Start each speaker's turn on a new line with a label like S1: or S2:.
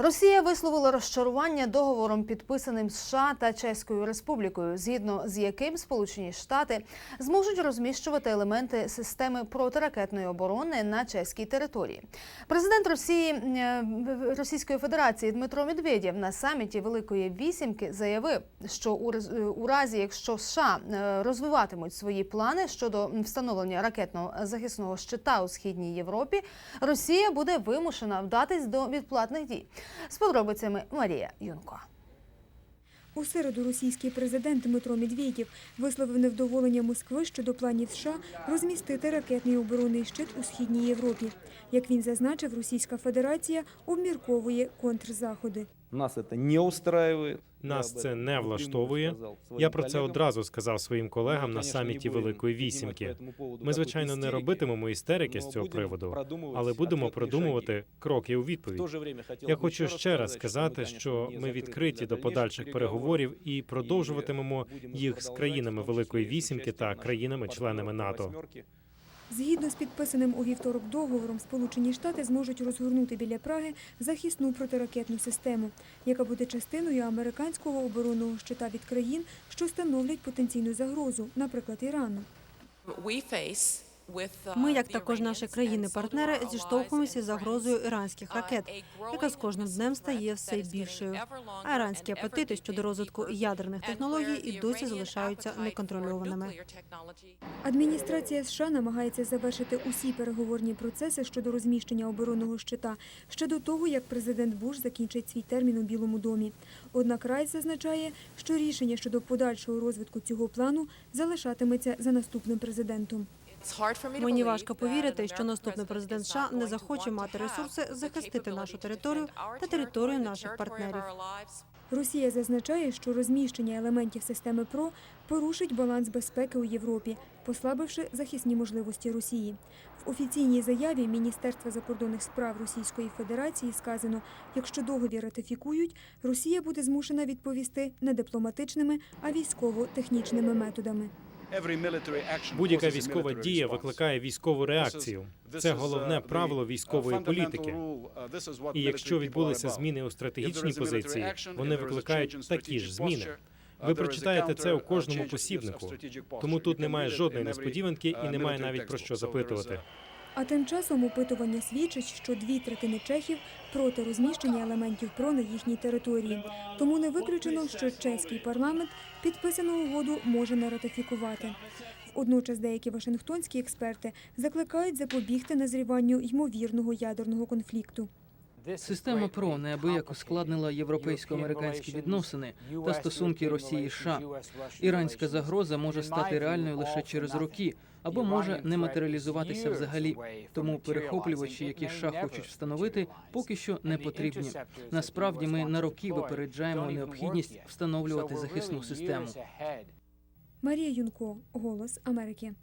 S1: Росія висловила розчарування договором, підписаним США та Чеською Республікою, згідно з яким Сполучені Штати зможуть розміщувати елементи системи протиракетної оборони на чеській території. Президент Росії е, Російської Федерації Дмитро Медведєв на саміті Великої Вісімки заявив, що у е, разі, якщо США е, розвиватимуть свої плани щодо встановлення ракетного захисного щита у східній Європі, Росія буде вимушена вдатись до відплатних дій. З подробицями Марія Юнко.
S2: У середу російський президент Дмитро Медведєв висловив невдоволення Москви щодо планів США розмістити ракетний оборонний щит у східній Європі. Як він зазначив, Російська Федерація обмірковує контрзаходи.
S3: Нас это не устраивает.
S4: Нас
S3: Я об
S4: це
S3: этом
S4: не
S3: напрямую
S4: влаштовує.
S3: сказал своим
S4: Я про це
S3: коллегам.
S4: одразу сказав своїм колегам
S3: Мы,
S4: на
S3: конечно, не
S4: саміті
S3: будем
S4: Великої
S3: піднімати
S4: вісімки.
S3: по этому поводу
S4: Ми,
S3: какой-то
S4: звичайно, не
S3: істерики,
S4: робитимемо істерики з
S3: но
S4: цього
S3: будем
S4: приводу,
S3: продумувати
S4: але будемо
S3: ответні
S4: продумувати
S3: шаги.
S4: кроки у
S3: В
S4: відповідь.
S3: то же время хотел
S4: Я
S3: бы
S4: хочу
S3: еще
S4: ще раз
S3: ми,
S4: сказати,
S3: конечно,
S4: що
S3: не
S4: ми
S3: закриті
S4: відкриті
S3: для
S4: до
S3: дальнейших
S4: подальших переговорів і продовжуватимемо
S3: будемо
S4: їх з
S3: продовжувати,
S4: країнами
S3: в тому
S4: Великої
S3: числі і з
S4: вісімки та
S3: участием наших
S4: країнами-членами
S3: партнерів
S4: НАТО.
S2: Згідно з підписаним у вівторок договором, Сполучені Штати зможуть розгорнути біля Праги захисну протиракетну систему, яка буде частиною американського оборонного щита від країн, що становлять потенційну загрозу, наприклад, Ірану.
S5: Ми, як також наші країни-партнери, зіштовхуємося з загрозою іранських ракет, яка з кожним днем стає все більшою. А іранські апетити щодо розвитку ядерних технологій і досі залишаються неконтрольованими.
S2: Адміністрація США намагається завершити усі переговорні процеси щодо розміщення оборонного щита ще до того, як президент Буш закінчить свій термін у Білому домі. Однак Райс зазначає, що рішення щодо подальшого розвитку цього плану залишатиметься за наступним президентом.
S5: Мені важко повірити, що наступний президент США не захоче мати ресурси захистити нашу територію та територію наших партнерів.
S2: Росія зазначає, що розміщення елементів системи ПРО порушить баланс безпеки у Європі, послабивши захисні можливості Росії. В офіційній заяві Міністерства закордонних справ Російської Федерації сказано, якщо договір ратифікують, Росія буде змушена відповісти не дипломатичними, а військово-технічними методами.
S4: Будь-яка військова дія викликає військову реакцію. Це головне правило військової політики. І якщо відбулися зміни у стратегічній позиції, вони викликають такі ж зміни. Ви прочитаєте це у кожному посібнику. Тому тут немає жодної несподіванки і немає навіть про що запитувати.
S2: А тим часом опитування свідчить, що дві третини чехів проти розміщення елементів ПРО на їхній території. Тому не виключено, що чеський парламент підписану угоду може не ратифікувати. Водночас деякі вашингтонські експерти закликають запобігти назріванню ймовірного ядерного конфлікту.
S6: Система ПРО неабияк ускладнила європейсько-американські відносини та стосунки Росії США. Іранська загроза може стати реальною лише через роки або може не матеріалізуватися взагалі. Тому перехоплювачі, які США хочуть встановити, поки що не потрібні. Насправді ми на роки випереджаємо необхідність встановлювати захисну систему.
S2: Марія Юнко, Голос Америки.